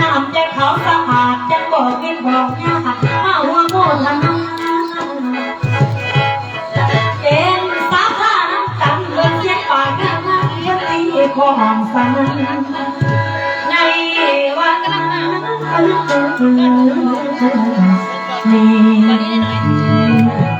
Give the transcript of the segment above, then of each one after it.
นำใจเขาสะอาดจบอกกินบอกยาข้าวโมลนาเย็นสาขานตันเลืเย็นปากน้ำเลี้ยงตีสันในวันนั้นนี่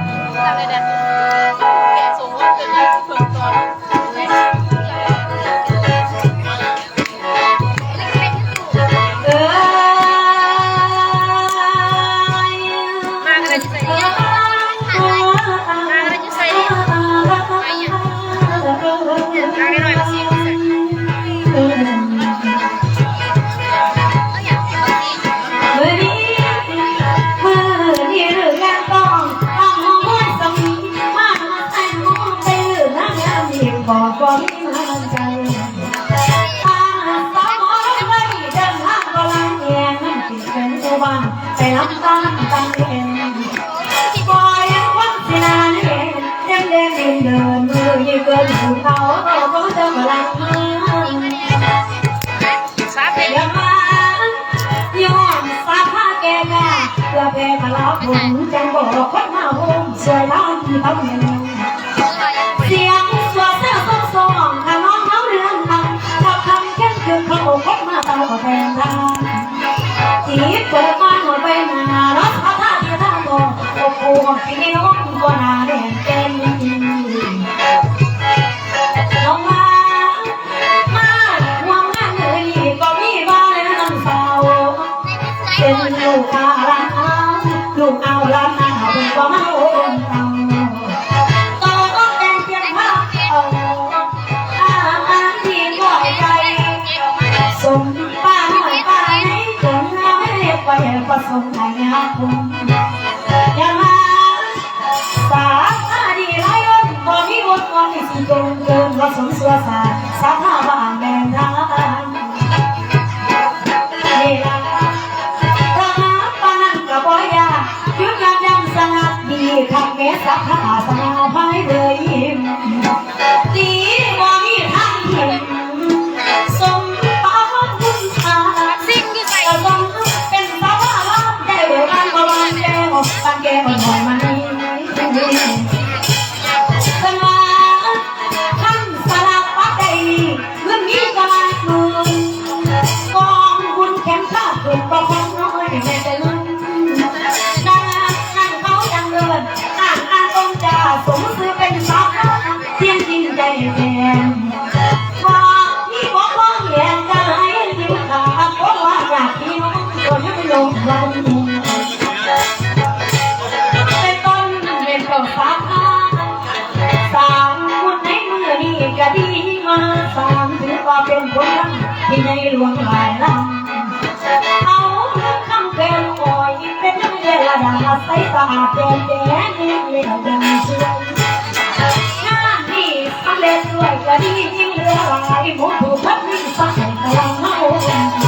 Thank you. ประสงค์ไทยนะคุณอย่ามาสาอาดีไรอถบ่มีวุฒิบ่มีสิจงเกินปรสงค์สัวสาสาขาบ้านแม่ทานนี่ล่ามาปานันก็บ่ยากยุดงามามสงัดีคำเมสักขาสาภัยเลยยิ้ม ก็เป็นคนรัที่ในหลวงหลายล้ำเขาเลือคำเป็นหอยเป็นเวลาดาใสสะอาดแดงแดงเลี้ดังเชื่องานนี้สำเล่จดวยกระดีจริงเรื่อหลายมุกถูกพัดวิ่งสั่งกลางเมา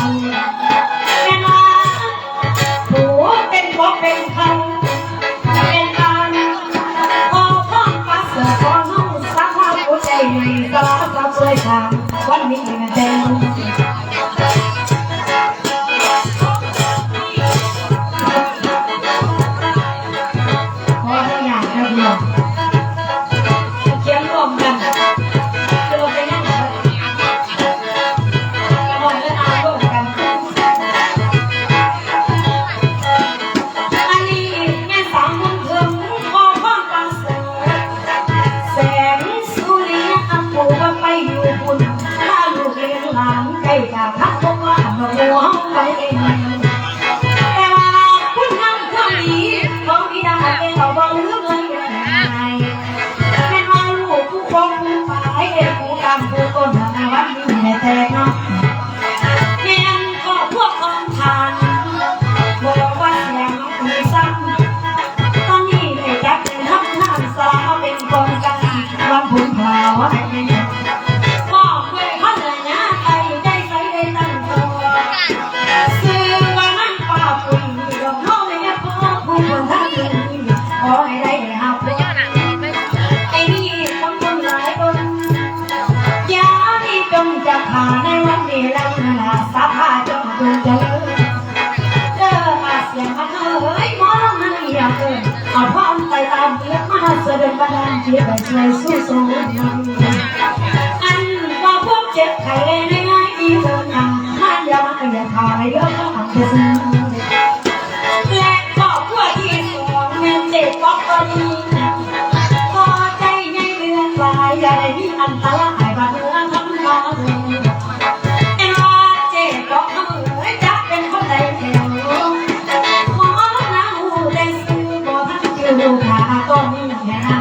yeah.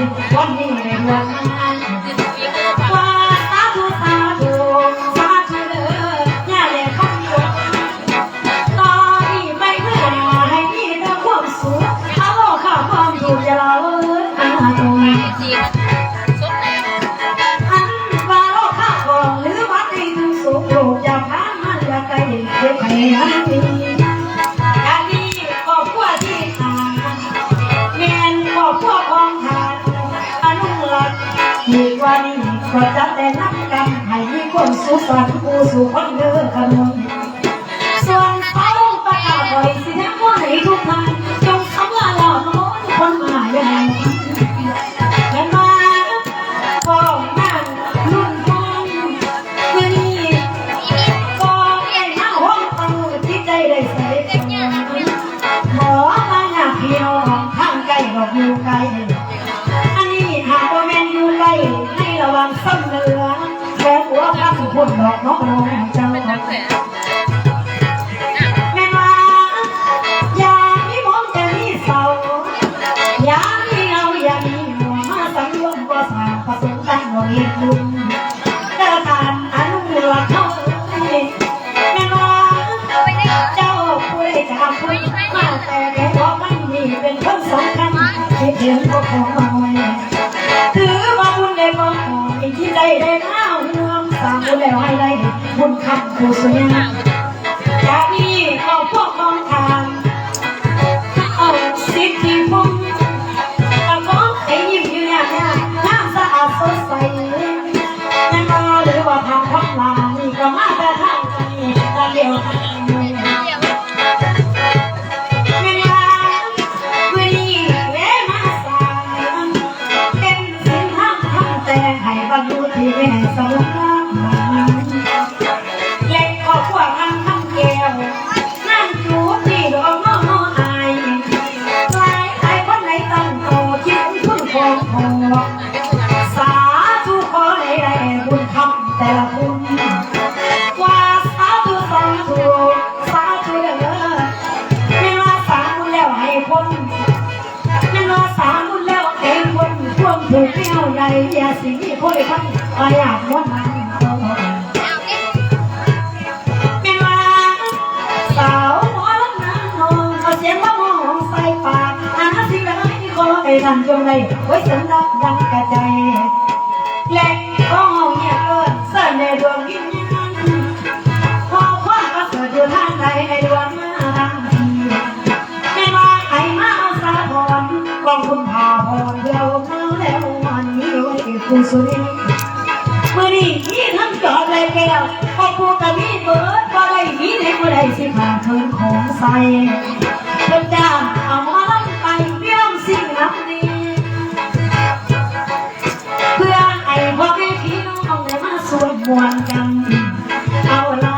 Walking in love. จัดแต่นักกรรมให้มีคนสุขสันต์ผู้สุขคนเด้อขนม สยากนี้เาพวกองทางเอาสิทธิพงเงให้ยิ้มอยู่อย่งนี้น้สะอาดสดใสนั่นก็หรือว่าทางพักลานี่ก็มาแต่ทางนี้ตะเดียวทางให้บรรลุที่แม่สลาย ถึงเที่ยวใดเดียสีโคตนไปอาบนมันเป็นว่าสาวหมอลนาองเอาเสียงว่ามงใส่ปากอาหารสิ่งใดก็ไนั่นจงใดไว้สำหรับดังกระใจแหลก ผ่าเคืนของใสเพิ่นจางเอาไม้ไปเยี่ยมสิ่งนับนี้ เพื่อไอ้พ่กแม่พี่น้องได้มาสวดมนต์กัน เอาละ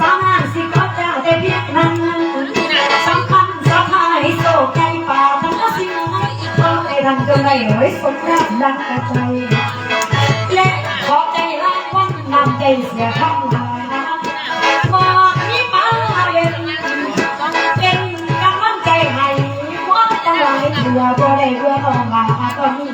สามารถสิก็จ้ได้เพียงนั้นสำคัญสะพายโศกใจป่าทั้งสิ้นต้องได้รังเกินได้เอ้ยสมรักดังกระใจและขอใจรักวันนำใจเสียคำ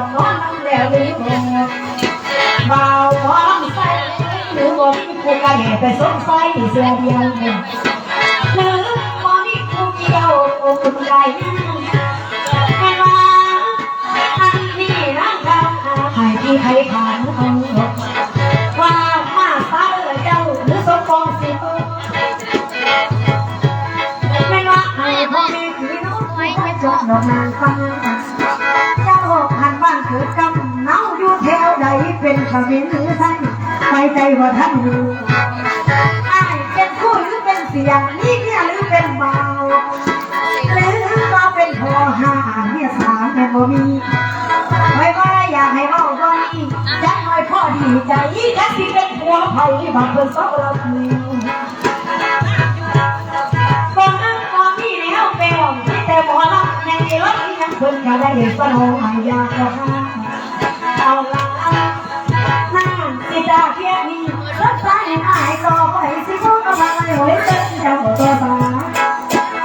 นนอนน้ำแล้ลืมเบาบ้อใส่หนูบ่มีผู้ใดไปสงสัยเสียเดียว ใจจักที่เป็นผัวไผ่บางคนสอบเราคิวก่อนนั้นก่อนนี้แล้วแปลวที่แต่บ่รับในรถที่ยังเพิ่นก็ได้สนองห้ยาก็หาเอาละนั่งสิตาเพียนี้รักษาให้หายต่อไปสิพวกกำลังให้หวยเป็นเจ้าตัวสา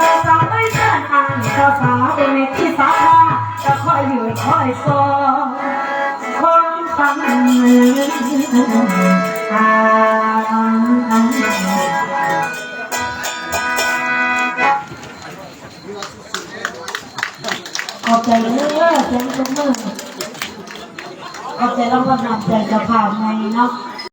ตัวสาไม่เชิญอ่านตัวสาเป็นที่สาธาจะคอยอยู่คอยซอคนฟังอ่า ขอบใจเลยเสียงตรงมือขอบใจแล้วก็นำใจจะผ่านในเนาะ